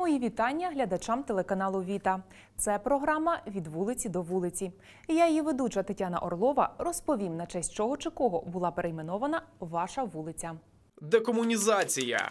Мої вітання глядачам телеканалу Віта. Це програма від вулиці до вулиці. Я її ведуча Тетяна Орлова розповім на честь чого чи кого була перейменована ваша вулиця. Декомунізація.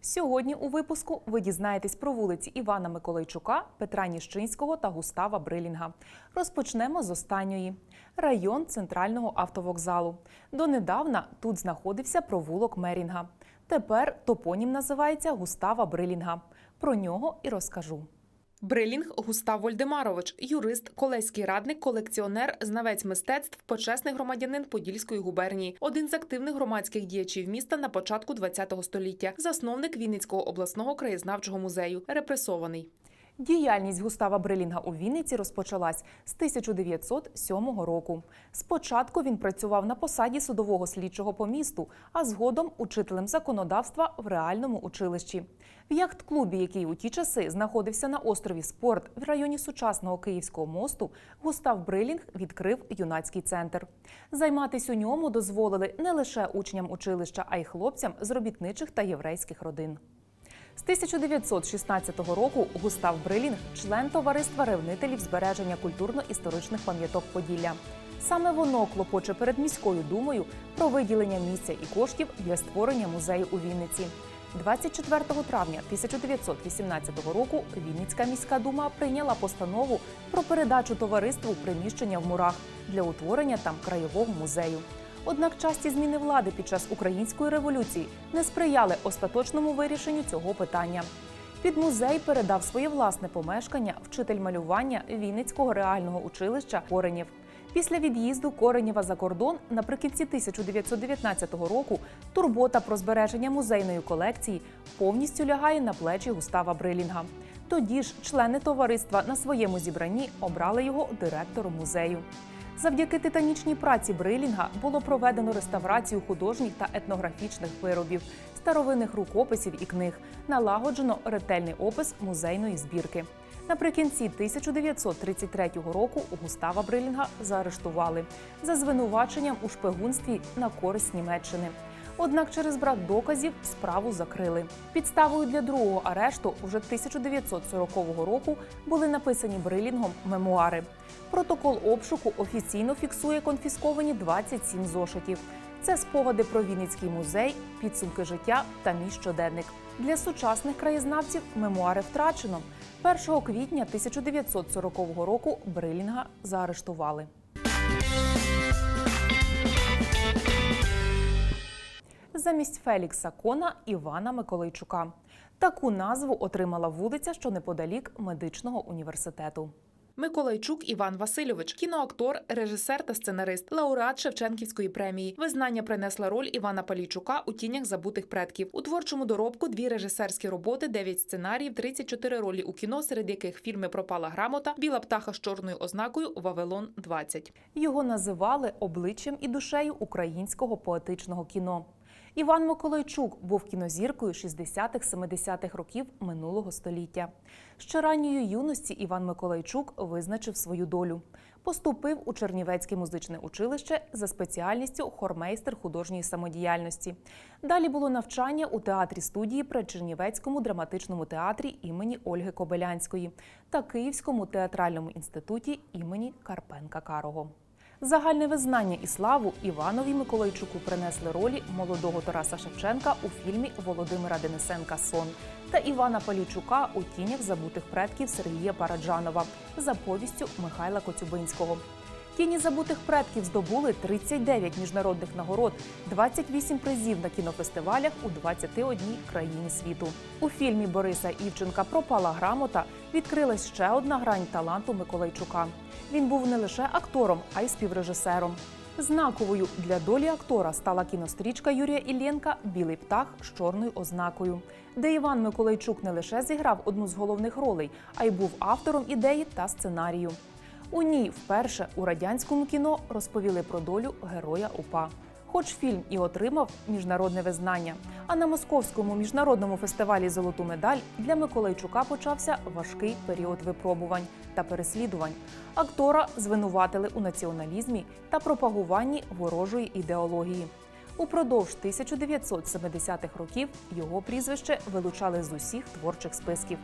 Сьогодні у випуску ви дізнаєтесь про вулиці Івана Миколайчука, Петра Ніщинського та Густава Брилінга. Розпочнемо з останньої район центрального автовокзалу. Донедавна тут знаходився провулок Мерінга. Тепер топонім називається Густава Брилінга. Про нього і розкажу. Брилінг Густав Вольдемарович, юрист, колеський радник, колекціонер, знавець мистецтв, почесний громадянин Подільської губернії, один з активних громадських діячів міста на початку ХХ століття, засновник Вінницького обласного краєзнавчого музею, репресований. Діяльність Густава Брилінга у Вінниці розпочалась з 1907 року. Спочатку він працював на посаді судового слідчого по місту, а згодом учителем законодавства в реальному училищі. В яхт-клубі, який у ті часи знаходився на острові Спорт в районі сучасного Київського мосту, Густав Брилінг відкрив юнацький центр. Займатись у ньому дозволили не лише учням училища, а й хлопцям з робітничих та єврейських родин. З 1916 року Густав Брилінг член товариства ревнителів збереження культурно-історичних пам'яток Поділля. Саме воно клопоче перед міською думою про виділення місця і коштів для створення музею у Вінниці. 24 травня 1918 року Вінницька міська дума прийняла постанову про передачу товариству приміщення в мурах для утворення там краєвого музею. Однак часті зміни влади під час української революції не сприяли остаточному вирішенню цього питання. Під музей передав своє власне помешкання вчитель малювання Вінницького реального училища Коренєв. Після від'їзду Коренєва за кордон наприкінці 1919 року турбота про збереження музейної колекції повністю лягає на плечі Густава Брилінга. Тоді ж члени товариства на своєму зібранні обрали його директором музею. Завдяки титанічній праці Брилінга було проведено реставрацію художніх та етнографічних виробів, старовинних рукописів і книг, налагоджено ретельний опис музейної збірки. Наприкінці 1933 року Густава Брилінга заарештували за звинуваченням у шпигунстві на користь Німеччини. Однак через брак доказів справу закрили. Підставою для другого арешту уже 1940 року були написані Брилінгом мемуари. Протокол обшуку офіційно фіксує конфісковані 27 зошитів. Це спогади про Вінницький музей, підсумки життя та мій щоденник. Для сучасних краєзнавців мемуари втрачено. 1 квітня 1940 року Брилінга заарештували. Замість Фелікса Кона Івана Миколайчука. Таку назву отримала вулиця, що неподалік медичного університету. Миколайчук Іван Васильович, кіноактор, режисер та сценарист, лауреат Шевченківської премії. Визнання принесла роль Івана Палійчука у тінях забутих предків. У творчому доробку дві режисерські роботи, дев'ять сценаріїв, 34 ролі у кіно, серед яких фільми Пропала грамота, Біла птаха з чорною ознакою, Вавилон 20 Його називали обличчям і душею українського поетичного кіно. Іван Миколайчук був кінозіркою 60-х-70-х років минулого століття. Ще ранньої юності Іван Миколайчук визначив свою долю. Поступив у Чернівецьке музичне училище за спеціальністю хормейстер художньої самодіяльності. Далі було навчання у театрі студії при Чернівецькому драматичному театрі імені Ольги Кобилянської та Київському театральному інституті імені Карпенка Карого. Загальне визнання і славу Іванові Миколайчуку принесли ролі молодого Тараса Шевченка у фільмі Володимира Денисенка Сон та Івана Палічука у тінях забутих предків Сергія Параджанова за повістю Михайла Коцюбинського. Тіні забутих предків здобули 39 міжнародних нагород, 28 призів на кінофестивалях у 21 країні світу. У фільмі Бориса Івченка Пропала грамота відкрилась ще одна грань таланту Миколайчука. Він був не лише актором, а й співрежисером. Знаковою для долі актора стала кінострічка Юрія Іллєнка Білий птах з чорною ознакою, де Іван Миколайчук не лише зіграв одну з головних ролей, а й був автором ідеї та сценарію. У ній вперше у радянському кіно розповіли про долю героя УПА. Хоч фільм і отримав міжнародне визнання, а на московському міжнародному фестивалі Золоту медаль для Миколайчука почався важкий період випробувань та переслідувань. Актора звинуватили у націоналізмі та пропагуванні ворожої ідеології. Упродовж 1970-х років його прізвище вилучали з усіх творчих списків.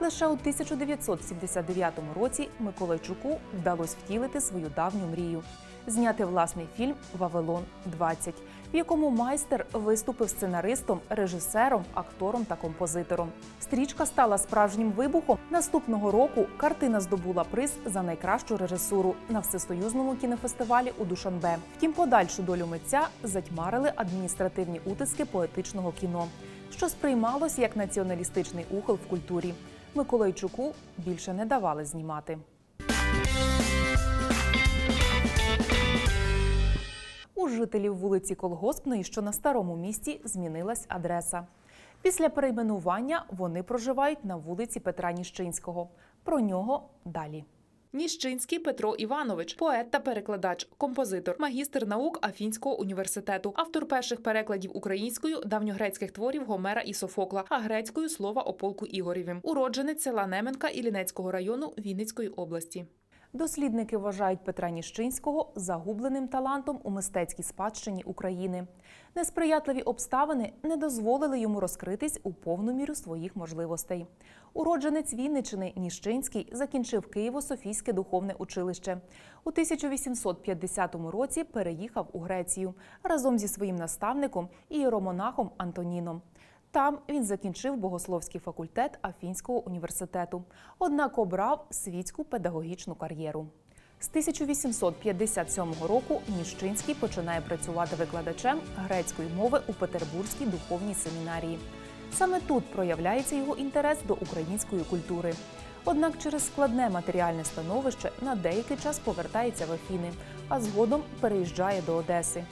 Лише у 1979 році Миколайчуку вдалося втілити свою давню мрію зняти власний фільм Вавилон 20 в якому майстер виступив сценаристом, режисером, актором та композитором. Стрічка стала справжнім вибухом. Наступного року картина здобула приз за найкращу режисуру на всесоюзному кінофестивалі у Душанбе. Втім, подальшу долю митця затьмарили адміністративні утиски поетичного кіно, що сприймалось як націоналістичний ухил в культурі. Миколайчуку більше не давали знімати. У жителів вулиці Колгоспної, що на старому місті, змінилась адреса. Після перейменування вони проживають на вулиці Петра Ніщинського. Про нього далі. Ніщинський Петро Іванович, поет та перекладач, композитор, магістр наук Афінського університету, автор перших перекладів українською давньогрецьких творів Гомера і Софокла, а грецькою слова о полку уродженець села Неменка Іллінецького району Вінницької області. Дослідники вважають Петра Ніщинського загубленим талантом у мистецькій спадщині України. Несприятливі обставини не дозволили йому розкритись у повну міру своїх можливостей. Уродженець Вінничини Ніщинський закінчив Києво-Софійське духовне училище. У 1850 році переїхав у Грецію разом зі своїм наставником ієромонахом Антоніном. Там він закінчив богословський факультет Афінського університету, однак обрав світську педагогічну кар'єру. З 1857 року Ніщинський починає працювати викладачем грецької мови у Петербурзькій духовній семінарії. Саме тут проявляється його інтерес до української культури. Однак через складне матеріальне становище на деякий час повертається в Афіни, а згодом переїжджає до Одеси.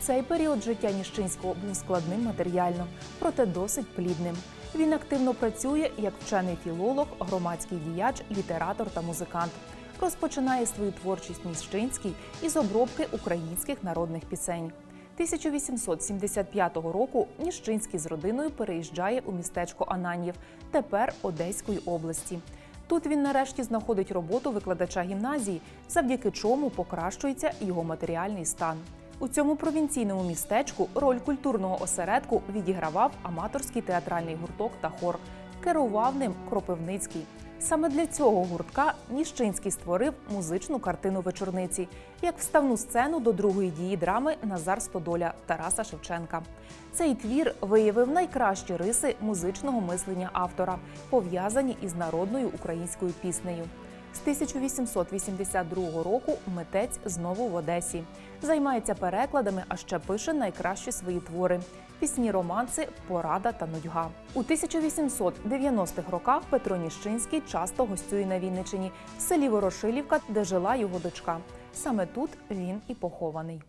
Цей період життя Ніщинського був складним матеріально, проте досить плідним. Він активно працює як вчений філолог, громадський діяч, літератор та музикант. Розпочинає свою творчість Ніщинський із обробки українських народних пісень. 1875 року Ніщинський з родиною переїжджає у містечко Ананьєв, тепер Одеської області. Тут він нарешті знаходить роботу викладача гімназії, завдяки чому покращується його матеріальний стан. У цьому провінційному містечку роль культурного осередку відігравав аматорський театральний гурток та хор. Керував ним Кропивницький. Саме для цього гуртка Ніщинський створив музичну картину вечорниці як вставну сцену до другої дії драми Назар Стодоля Тараса Шевченка. Цей твір виявив найкращі риси музичного мислення автора, пов'язані із народною українською піснею. З 1882 року митець знову в Одесі. Займається перекладами, а ще пише найкращі свої твори: пісні, романси, порада та нудьга. У 1890-х роках Петро Ніщинський часто гостює на Вінничині в селі Ворошилівка, де жила його дочка. Саме тут він і похований.